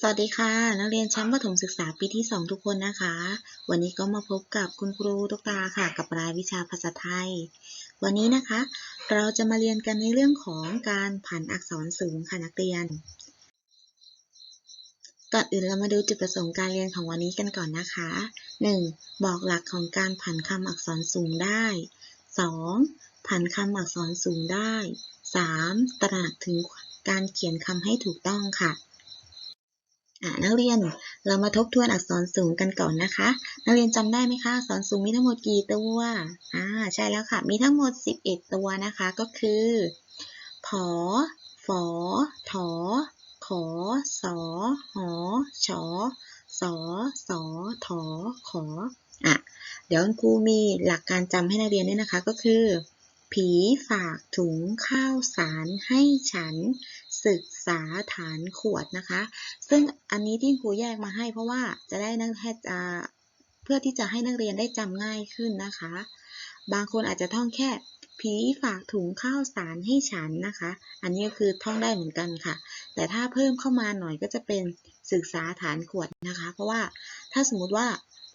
สวัสดีค่ะนักเรียนชั้นประถมศึกษาปีที่ 2 ทุกคนนะคะ วันนี้ก็มาพบกับคุณครูตุ๊กตาค่ะ กับรายวิชาภาษาไทย วันนี้นะคะ เราจะมาเรียนกันในเรื่องของการผันอักษรสูงค่ะนักเรียน ก่อนอื่นเรามาดูจุดประสงค์การเรียนของวันนี้กันก่อนนะคะ 1. บอกหลักของการผันคำอักษรสูงได้ 2. ผันคำอักษรสูงได้ 3. ตระหนักถึงการเขียนคำให้ถูกต้องค่ะ นักเรียนเรามาทบทวนอักษรสูงกันก่อนนะคะ นักเรียนจำได้ไหมคะอักษรสูงมีทั้งหมดกี่ตัวอ่าใช่แล้วค่ะ มีทั้งหมด 11 ตัวนะคะก็คือผอฝอถอขอสอหอชอสอสอถอขออะเดี๋ยวคุณครูมีหลักการจำให้นักเรียนด้วยนะคะก็คือ ผีฝากถุงข้าวสารให้ฉัน ศึกษาฐานขวดนะคะ ซึ่งอันนี้ที่ครูแยกมาให้เพราะว่าจะได้นักเพื่อที่จะให้นักเรียนได้จำง่ายขึ้นนะคะ บางคนอาจจะท่องแค่ผีฝากถุงข้าวสารให้ฉันนะคะ อันนี้ก็คือท่องได้เหมือนกันค่ะ แต่ถ้าเพิ่มเข้ามาหน่อยก็จะเป็นศึกษาฐานขวดนะคะ เพราะว่าถ้าสมมติว่า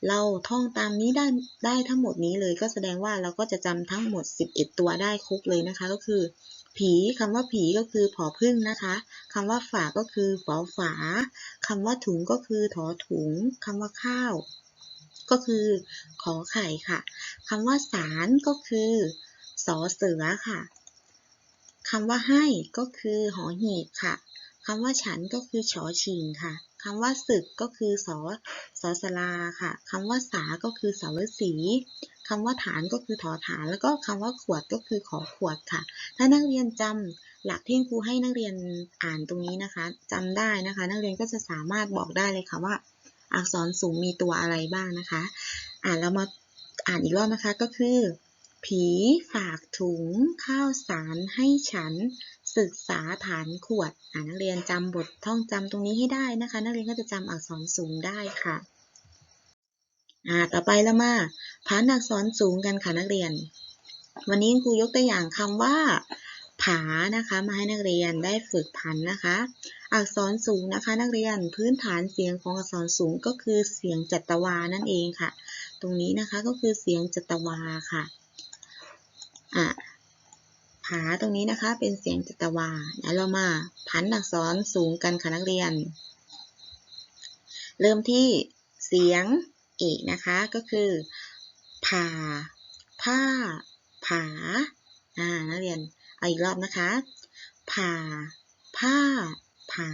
เราท่องตามนี้ได้ได้ทั้งหมดนี้เลย ก็แสดงว่าเราก็จะจำทั้งหมด 11 ตัวได้ครบเลยนะคะ ก็คือ ผีคำว่าผีก็คือผอพึ่งนะคะคำว่าฝาก็คือฝอฝาคำว่าถุงก็คือถอถุงคำว่าข้าว ก็คือขอไข่ค่ะคำว่าสารก็คือสอเสือค่ะคำว่าให้ก็คือหอหีบค่ะคำว่าฉันก็คือชอชิงค่ะ คำว่าศึกก็คือสอสอสลาค่ะคำว่าสาก็คือสาวสีคำว่าฐานก็คือถอฐาน แล้วก็คำว่าขวดก็คือขอขวดค่ะ ถ้านักเรียนจำหลักที่ครูให้นักเรียนอ่านตรงนี้นะคะจำได้นะคะ นักเรียนก็จะสามารถบอกได้เลยค่ะว่า อักษรสูงมีตัวอะไรบ้างนะคะ อ่านแล้วมาอ่านอีกรอบนะคะก็คือ ผีฝากถุงข้าวสารให้ฉัน ศึกษาฐานขวดอ่านักเรียนจำบทท่องจำตรงนี้ให้ได้นะคะ นักเรียนก็จะจำอักษรสูงได้ค่ะอ่าต่อไปแล้วมาพันอักษรสูงกันค่ะนักเรียน วันนี้ครูยกตัวอย่างคำว่าผานะคะมาให้นักเรียนได้ฝึกพันนะคะ อักษรสูงนะคะ นักเรียนพื้นฐานเสียงของอักษรสูงก็คือเสียงจัตวานั่นเองค่ะ ตรงนี้นะคะก็คือเสียงจัตวาค่ะอะ ผาตรงนี้นะคะ เป็นเสียงจัตวาแล้วเรามาพันอักษรสูงกันค่ะนักเรียน เริ่มที่เสียงเอกนะคะก็คือผาผ้า ผา อ่า นักเรียน เอาอีกรอบนะคะ ผา ผ้า ผา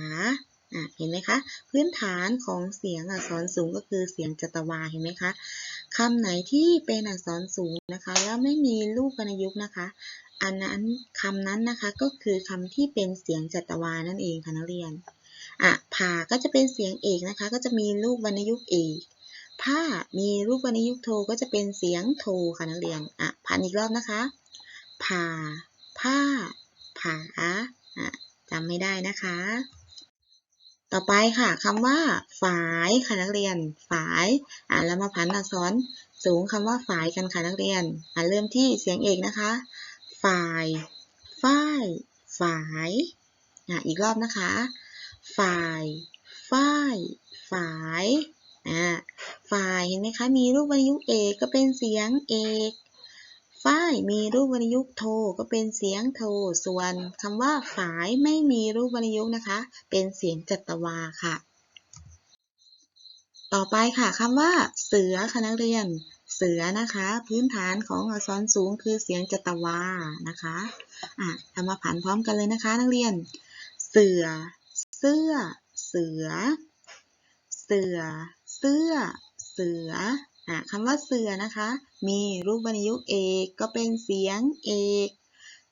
อะเห็นไหมคะ พื้นฐานของเสียงอักษรสูงก็คือเสียงจัตวาเห็นไหมคะคำไหนที่เป็นอักษรสูงนะคะ แล้วไม่มีรูปวรรณยุกต์นะคะ อันนั้นคำนั้นนะคะก็คือคำที่เป็นเสียงจัตวานั่นเองค่ะนักเรียนอะผ่าก็จะเป็นเสียงเอกนะคะ ก็จะมีรูปวรรณยุกต์เอกผ้ามีรูปวรรณยุกต์โทก็จะเป็นเสียงโทค่ะนักเรียนอะพันอีกรอบนะคะผ่าผ้าผาอะจำไม่ได้นะคะ ต่อไปค่ะคำว่า ฝายค่ะนักเรียน ฝายอะเรามาพันอักษรสูงคำว่าฝายกันค่ะนักเรียนอะเริ่มที่เสียงเอกนะคะฝายฝ้ายฝายอะอีกรอบนะคะฝายฝ้ายฝายอ่าฝายเห็นไหมคะมีรูปวรรณยุกต์เอกก็เป็นเสียงเอก ฝ้ายมีรูปวรรณยุกต์โทก็เป็นเสียงโท ส่วนคำว่าฝายไม่มีรูปวรรณยุกต์นะคะ เป็นเสียงจัตวาค่ะ ต่อไปค่ะคำว่า เสือค่ะนักเรียน เสือนะคะ พื้นฐานของอักษรสูงคือเสียงจัตวานะคะอะทำมาผันพร้อมกันเลยนะคะ นักเรียน เสือ เสื้อ เสือ เสือ เสื้อ เสือ คำว่าเสือนะคะ มีรูปวรรณยุกต์เอกก็เป็นเสียงเอก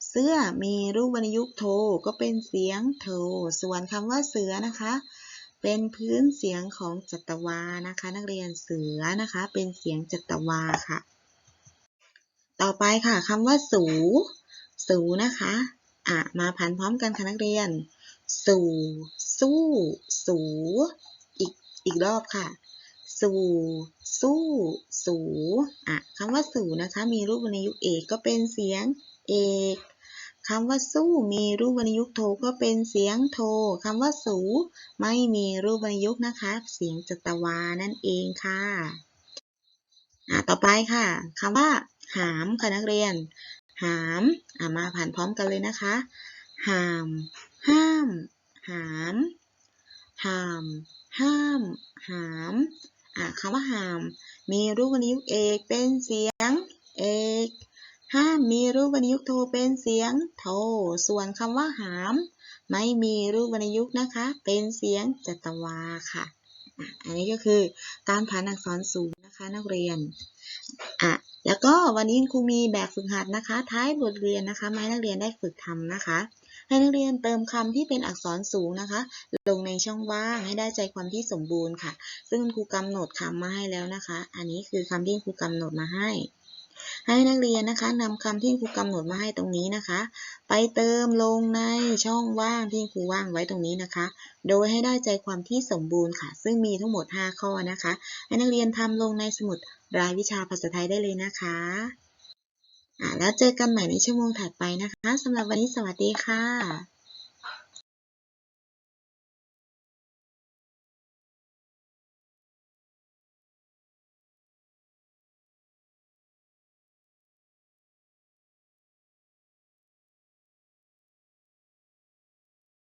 เสื้อมีรูปวรรณยุกต์โท ก็เป็นเสียงโท ส่วนคำว่าเสือนะคะ เป็นพื้นเสียงของจัตวานะคะ นักเรียนเสือนะคะ เป็นเสียงจัตวาค่ะ ต่อไปค่ะคำว่าสู สูนะคะอะมาพันพร้อมกันค่ะนักเรียน สู่ สู้ สู อีกอีกรอบค่ะ สู่ สู้ สูอะคำว่าสูนะคะ มีรูปวรรณยุกต์เอกก็เป็นเสียงเอกคำว่าสู้มีรูปวรรณยุกต์โทก็เป็นเสียงโทคำว่าสูไม่มีรูปวรรณยุกต์นะคะ เสียงจัตวานั่นเองค่ะอะต่อไปค่ะคำว่า หามค่ะนักเรียน หามอะมาผ่านพร้อมกันเลยนะคะ หาม ห้าม หาม หาม ห้าม หาม คำว่าหามมีรูปวรรณยุกต์เอกเป็นเสียงเอกห้ามมีรูปวรรณยุกต์โทเป็นเสียงโท ส่วนคำว่าหาม ไม่มีรูปวรรณยุกต์นะคะ เป็นเสียงจัตวาค่ะอะ อันนี้ก็คือการผ่านอักษรสูงนะคะนักเรียนอะแล้วก็วันนี้ครูมีแบบฝึกหัดนะคะ ท้ายบทเรียนนะคะมาให้นักเรียนได้ฝึกทำนะคะ ให้นักเรียนเติมคำที่เป็นอักษรสูงนะคะ ลงในช่องว่างให้ได้ใจความที่สมบูรณ์ค่ะ ซึ่งครูกำหนดคำมาให้แล้วนะคะ อันนี้คือคำที่ครูกำหนดมาให้ ให้นักเรียนนะคะนำคำที่ครูกำหนดมาให้ตรงนี้นะคะ ไปเติมลงในช่องว่างที่ครูว่างไว้ตรงนี้นะคะ โดยให้ได้ใจความที่สมบูรณ์ค่ะ ซึ่งมีทั้งหมด 5 ข้อนะคะ ให้นักเรียนทำลงในสมุดรายวิชาภาษาไทยได้เลยนะคะอะ แล้วเจอกันใหม่ในชั่วโมงถัดไปนะคะสำหรับวันนี้สวัสดีค่ะ